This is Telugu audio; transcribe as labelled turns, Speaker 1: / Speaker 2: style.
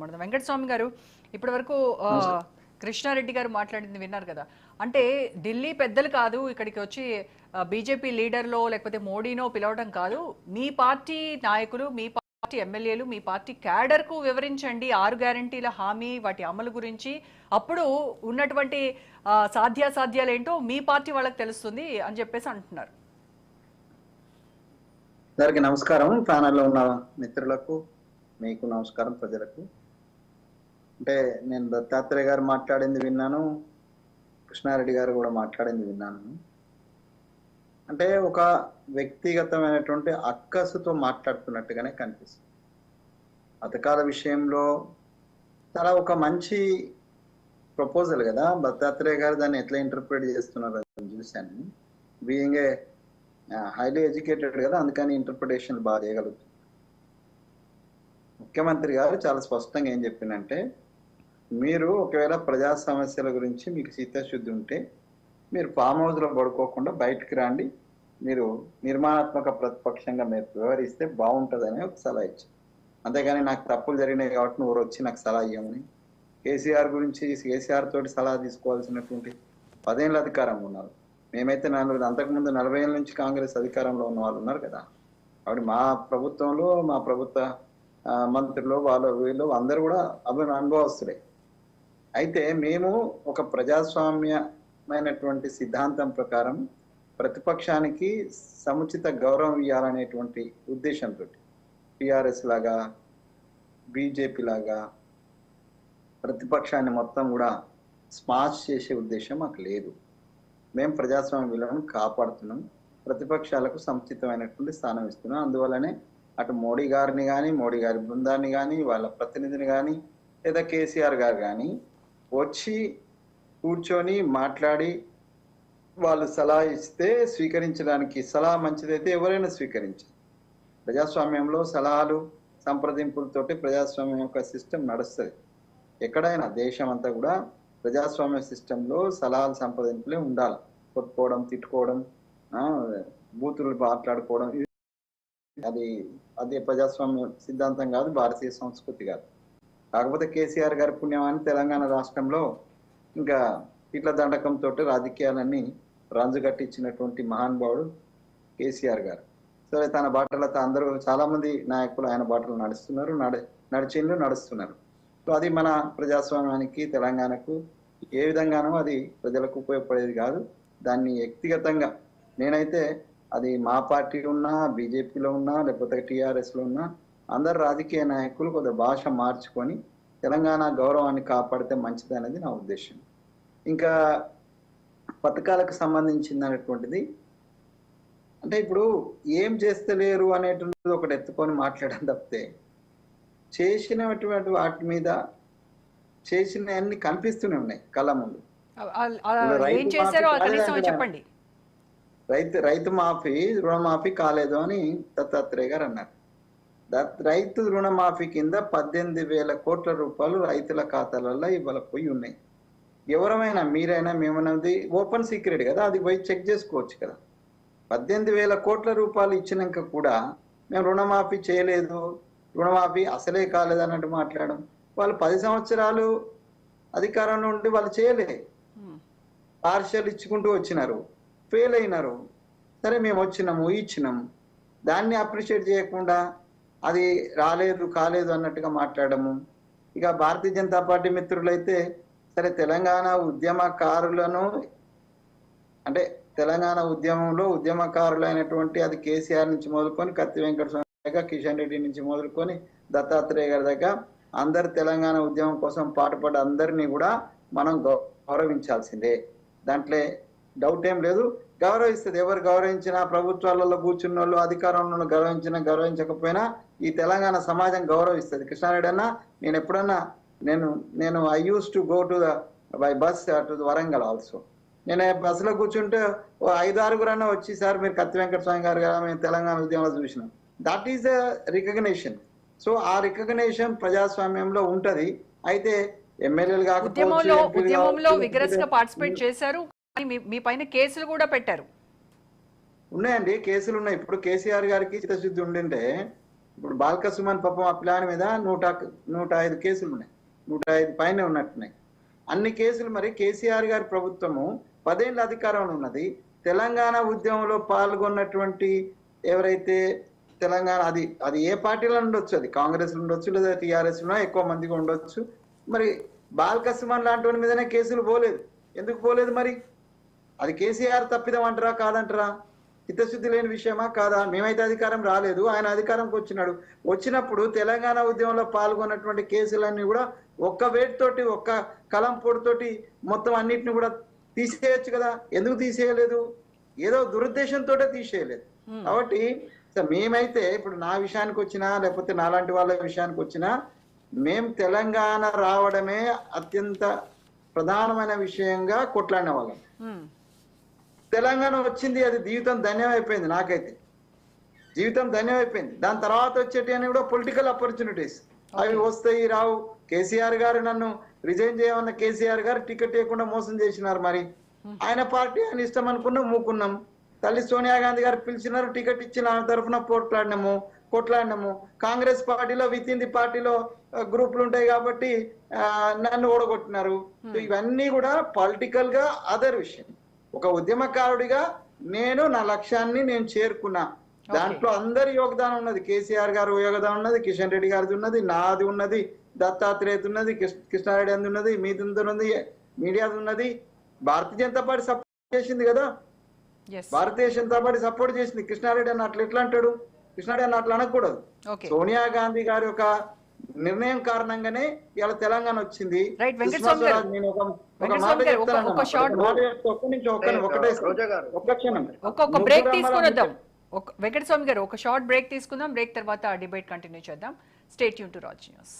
Speaker 1: మన వెంకటస్వామి గారు ఇప్పటి వరకు కృష్ణారెడ్డి గారు మాట్లాడింది విన్నారు కదా. అంటే ఢిల్లీ పెద్దలు కాదు ఇక్కడికి వచ్చి బీజేపీ లీడర్లో లేకపోతే మోడీనో పిలవడం కాదు. మీ పార్టీ నాయకులు మీ పార్టీ ఎమ్మెల్యేలు మీ పార్టీ క్యాడర్కు వివరించండి. ఆరు గ్యారంటీల హామీ వాటి అమలు గురించి. అప్పుడు ఉన్నటువంటి సాధ్యాసాధ్యాలు ఏంటో మీ పార్టీ వాళ్ళకి తెలుస్తుంది అని చెప్పేసి అంటున్నారు.
Speaker 2: అందరికి నమస్కారం. ప్యానల్లో ఉన్న మిత్రులకు మీకు నమస్కారం ప్రజలకు. అంటే నేను దత్తాత్రేయ గారు మాట్లాడింది విన్నాను కృష్ణారెడ్డి గారు కూడా మాట్లాడింది విన్నాను. అంటే ఒక వ్యక్తిగతమైనటువంటి అక్కసుతో మాట్లాడుతున్నట్టుగానే కనిపిస్తుంది. పథకాల విషయంలో చాలా ఒక మంచి ప్రపోజల్ కదా. దత్తాత్రేయ గారు దాన్ని ఎట్లా ఇంటర్ప్రిట్ చేస్తున్నారు అని చూశాను. బీయింగ్ ఏ హైలీ ఎడ్యుకేటెడ్ కదా అందుకని ఇంటర్ప్రిటేషన్ బాగా చేయగలుగుతుంది ముఖ్యమంత్రి గారు చాలా స్పష్టంగా ఏం చెప్పిందంటే మీరు ఒకవేళ ప్రజా సమస్యల గురించి మీకు చిత్తశుద్ధి ఉంటే మీరు ఫామ్ హౌస్లో పడుకోకుండా బయటికి రండి. మీరు నిర్మాణాత్మక ప్రతిపక్షంగా మీరు వ్యవహరిస్తే బాగుంటుందని ఒక సలహా ఇచ్చాను అంతేగాని నాకు తప్పులు జరిగినాయి కాబట్టి నువ్వు వచ్చి నాకు సలహా ఇవ్వమని కేసీఆర్ గురించి కేసీఆర్ తోటి సలహా తీసుకోవాల్సినటువంటి పదేళ్ళ అధికారం ఉన్నారు. మేమైతే నలభై అంతకుముందు నలభై ఏళ్ళ నుంచి కాంగ్రెస్ అధికారంలో ఉన్న వాళ్ళు ఉన్నారు కదా. కాబట్టి మా ప్రభుత్వంలో మా ప్రభుత్వ మంత్రులు వాళ్ళు వీళ్ళు అందరూ కూడా అభి అనుభవస్తులే. అయితే మేము ఒక ప్రజాస్వామ్యమైనటువంటి సిద్ధాంతం ప్రకారం ప్రతిపక్షానికి సముచిత గౌరవం ఇవ్వాలనేటువంటి ఉద్దేశంతో టిఆర్ఎస్ లాగా బీజేపీ లాగా ప్రతిపక్షాన్ని మొత్తం కూడా స్మాష్ చేసే ఉద్దేశం మాకు లేదు. మేము ప్రజాస్వామ్య విలువను కాపాడుతున్నాం. ప్రతిపక్షాలకు సముచితమైనటువంటి స్థానం ఇస్తున్నాం. అందువల్లనే అటు మోడీ గారిని కానీ మోడీ గారి బృందాన్ని కానీ వాళ్ళ ప్రతినిధిని కానీ లేదా కేసీఆర్ గారు కానీ వచ్చి కూర్చొని మాట్లాడి వాళ్ళు సలహా ఇస్తే స్వీకరించడానికి సలహా మంచిదైతే ఎవరైనా స్వీకరించారు. ప్రజాస్వామ్యంలో సలహాలు సంప్రదింపులతోటి ప్రజాస్వామ్యం యొక్క సిస్టమ్ నడుస్తుంది. ఎక్కడైనా దేశం అంతా కూడా ప్రజాస్వామ్య సిస్టంలో సలహాలు సంప్రదింపులే ఉండాలి. కొట్టుకోవడం తిట్టుకోవడం బూతులు మాట్లాడుకోవడం అది అదే ప్రజాస్వామ్య సిద్ధాంతం కాదు భారతీయ సంస్కృతి కాదు. కాకపోతే కేసీఆర్ గారి పుణ్యమని తెలంగాణ రాష్ట్రంలో ఇంకా ఇట్ల దండకంతో రాజకీయాలన్నీ రంజు కట్టించినటువంటి మహానుభావుడు కేసీఆర్ గారు. సరే తన బాటలతో అందరూ చాలామంది నాయకులు ఆయన బాటలు నడుస్తున్నారు నడ నడిచిండ్రు నడుస్తున్నారు. సో అది మన ప్రజాస్వామ్యానికి తెలంగాణకు ఏ విధంగానూ అది ప్రజలకు ఉపయోగపడేది కాదు. దాన్ని వ్యక్తిగతంగా నేనైతే అది మా పార్టీలో ఉన్నా బీజేపీలో ఉన్నా లేకపోతే టీఆర్ఎస్లో ఉన్నా అందరు రాజకీయ నాయకులు కొద్ది భాష మార్చుకొని తెలంగాణ గౌరవాన్ని కాపాడితే మంచిది అనేది నా ఉద్దేశం. ఇంకా పథకాలకు సంబంధించిందనేటువంటిది అంటే ఇప్పుడు ఏం చేస్తలేరు అనేటువంటిది ఒకటి ఎత్తుకొని మాట్లాడడం తప్పితే చేసినటువంటి వాటి మీద చేసిన అన్ని కనిపిస్తూనే ఉన్నాయి కళ్ళ ముందు. రైతు రైతు రైతు మాఫీ రుణమాఫీ కాలేదు అని దత్తాత్రేయ గారు అన్నారు. రైతు రుణమాఫీ కింద పద్దెనిమిది వేల కోట్ల రూపాయలు రైతుల ఖాతాలలో ఇవాళ పోయి ఉన్నాయి. ఎవరమైనా మీరైనా మేమన్నది ఓపెన్ సీక్రెట్ కదా అది పోయి చెక్ చేసుకోవచ్చు కదా. పద్దెనిమిది వేల కోట్ల రూపాయలు ఇచ్చినాక కూడా మేము రుణమాఫీ చేయలేదు రుణమాఫీ అసలే కాలేదు అన్నట్టు మాట్లాడడం. వాళ్ళు పది సంవత్సరాలు అధికారంలో ఉండి వాళ్ళు చేయలే.
Speaker 1: ఉమ్.
Speaker 2: పార్షల్ ఇచ్చుకుంటూ వచ్చినారు ఫెయిల్ అయినారు. సరే మేము వచ్చినాము ఇచ్చినాము. దాన్ని అప్రిషియేట్ చేయకుండా అది రాలేదు కాలేదు అన్నట్టుగా మాట్లాడము. ఇక భారతీయ జనతా పార్టీ మిత్రులైతే సరే తెలంగాణ ఉద్యమకారులను అంటే తెలంగాణ ఉద్యమంలో ఉద్యమకారులైనటువంటి అది కేసీఆర్ నుంచి మొదలుకొని కత్తి వెంకట స్వామి దగ్గర కిషన్ రెడ్డి నుంచి మొదలుకొని దత్తాత్రేయ గారి దగ్గర అందరు తెలంగాణ ఉద్యమం కోసం పాటుపడ్డ అందరినీ కూడా మనం గౌ- గౌరవించాల్సిందే. దాంట్లో డౌట్ ఏం లేదు. గౌరవిస్తుంది. ఎవరు గౌరవించినా ప్రభుత్వాలలో కూర్చున్న వాళ్ళు అధికారంలో గౌరవించినా గౌరవించకపోయినా ఈ తెలంగాణ సమాజం గౌరవిస్తుంది. కృష్ణారెడ్డి అన్న నేను ఎప్పుడన్నా నేను నేను I use to go to the by bus to Warangal also నేను బస్సులో కూర్చుంటే ఓ ఐదు ఆరుగురన్నా వచ్చి సార్ మీరు కత్తి వెంకట స్వామి గారు కదా మేము తెలంగాణ ఉద్యమంలో చూసినాం. That is the recognition so ఆ రికగ్నేషన్ ప్రజాస్వామ్యంలో ఉంటది. అయితే ఎమ్మెల్యేలు
Speaker 1: పార్టిసిపేట్ చేశారు. మీ- మీ పైన కేసులు కూడా పెట్టారు.
Speaker 2: ఉన్నాయండి కేసులు ఉన్నాయి. ఇప్పుడు కేసీఆర్ గారికి చిత్తశుద్ధి ఉండింటే ఇప్పుడు బాల్క సుమన్ పాపం ఆ ప్లాన్ మీద నూట నూట ఐదు కేసులు ఉన్నాయి. నూట ఐదు పైన ఉన్నట్టున్నాయి. అన్ని కేసులు మరి కేసీఆర్ గారి ప్రభుత్వము పదేళ్ళ అధికారంలో ఉన్నది. తెలంగాణ ఉద్యమంలో పాల్గొన్నటువంటి ఎవరైతే తెలంగాణ అది అది ఏ పార్టీలో ఉండొచ్చు? అది కాంగ్రెస్ ఉండొచ్చు లేదా టీఆర్ఎస్ ఉన్నా ఎక్కువ మందిగా ఉండొచ్చు. మరి బాల్క సుమన్ లాంటి వాడి మీదనే కేసులు పోలేదు. ఎందుకు పోలేదు మరి? అది కేసీఆర్ తప్పిదం అంటారా కాదంటారా? చిత్తశుద్ధి లేని విషయమా కాదా? మేమైతే అధికారం రాలేదు. ఆయన అధికారంకి వచ్చినాడు. వచ్చినప్పుడు తెలంగాణ ఉద్యమంలో పాల్గొన్నటువంటి కేసులన్నీ కూడా ఒక్క వేటితోటి ఒక్క కలం పొడితోటి మొత్తం అన్నిటిని కూడా తీసేయచ్చు కదా? ఎందుకు తీసేయలేదు? ఏదో దురుద్దేశంతో తీసేయలేదు. కాబట్టి మేమైతే ఇప్పుడు నా విషయానికి వచ్చినా లేకపోతే నాలాంటి వాళ్ళ విషయానికి వచ్చినా మేం తెలంగాణ రావడమే అత్యంత ప్రధానమైన విషయంగా కొట్లాడిన వాళ్ళం.
Speaker 1: మ్మ్.
Speaker 2: తెలంగాణ వచ్చింది అది జీవితం ధన్యమైపోయింది నాకైతే. జీవితం ధన్యమైపోయింది దాని తర్వాత వచ్చేటి అని కూడా పొలిటికల్ ఆపర్చునిటీస్ అవి వస్తాయి రావు. కేసీఆర్ గారు నన్ను రిజైన్ చేయమన్న కేసీఆర్ గారు టికెట్ ఇవ్వకుండా మోసం చేసినారు మరి. ఆయన పార్టీ ఆయన ఇష్టం అనుకున్నాం మూకున్నాం తల్లి సోనియా గాంధీ గారు పిలిచినారు టికెట్ ఇచ్చిన తరఫున పోట్లాడినాము కొట్లాడినాము. కాంగ్రెస్ పార్టీలో విత్ ఇన్ ది పార్టీలో గ్రూపులు ఉంటాయి కాబట్టి నన్ను ఓడగొట్టినారు. సో ఇవన్నీ కూడా పొలిటికల్గా అదర్ విషయం. ఒక ఉద్యమకారుడిగా నేను నా లక్ష్యాన్ని నేను చేరుకున్నా. దాంట్లో అందరి యోగదానం ఉన్నది. కేసీఆర్ గారు యోగదానం ఉన్నది కిషన్ రెడ్డి గారిది ఉన్నది నాది ఉన్నది దత్తాత్రేయది ఉన్నది కృష్ణ- కృష్ణారెడ్డి అంది ఉన్నది మీది ఉన్నది మీడియాది ఉన్నది. భారతీయ జనతా పార్టీ సపోర్ట్ చేసింది కదా? భారతీయ జనతా పార్టీ సపోర్ట్ చేసింది. కృష్ణారెడ్డి అన్న అట్లా ఎట్లా అంటాడు? కృష్ణారెడ్డి అన్న అట్లా అనకూడదు. సోనియా గాంధీ గారి యొక్క నిర్ణయం కారణంగానే ఇలా తెలంగాణ వచ్చింది. నేను ఒక మాట చెప్తాను
Speaker 1: ఒక్కొక్క బ్రేక్ తీసుకుని వద్దాం వెంకటస్వామి గారు ఒక షార్ట్ బ్రేక్ తీసుకుందాం. బ్రేక్ తర్వాత డిబేట్ కంటిన్యూ చేద్దాం. స్టేట్ యూన్ టు రాజ్ న్యూస్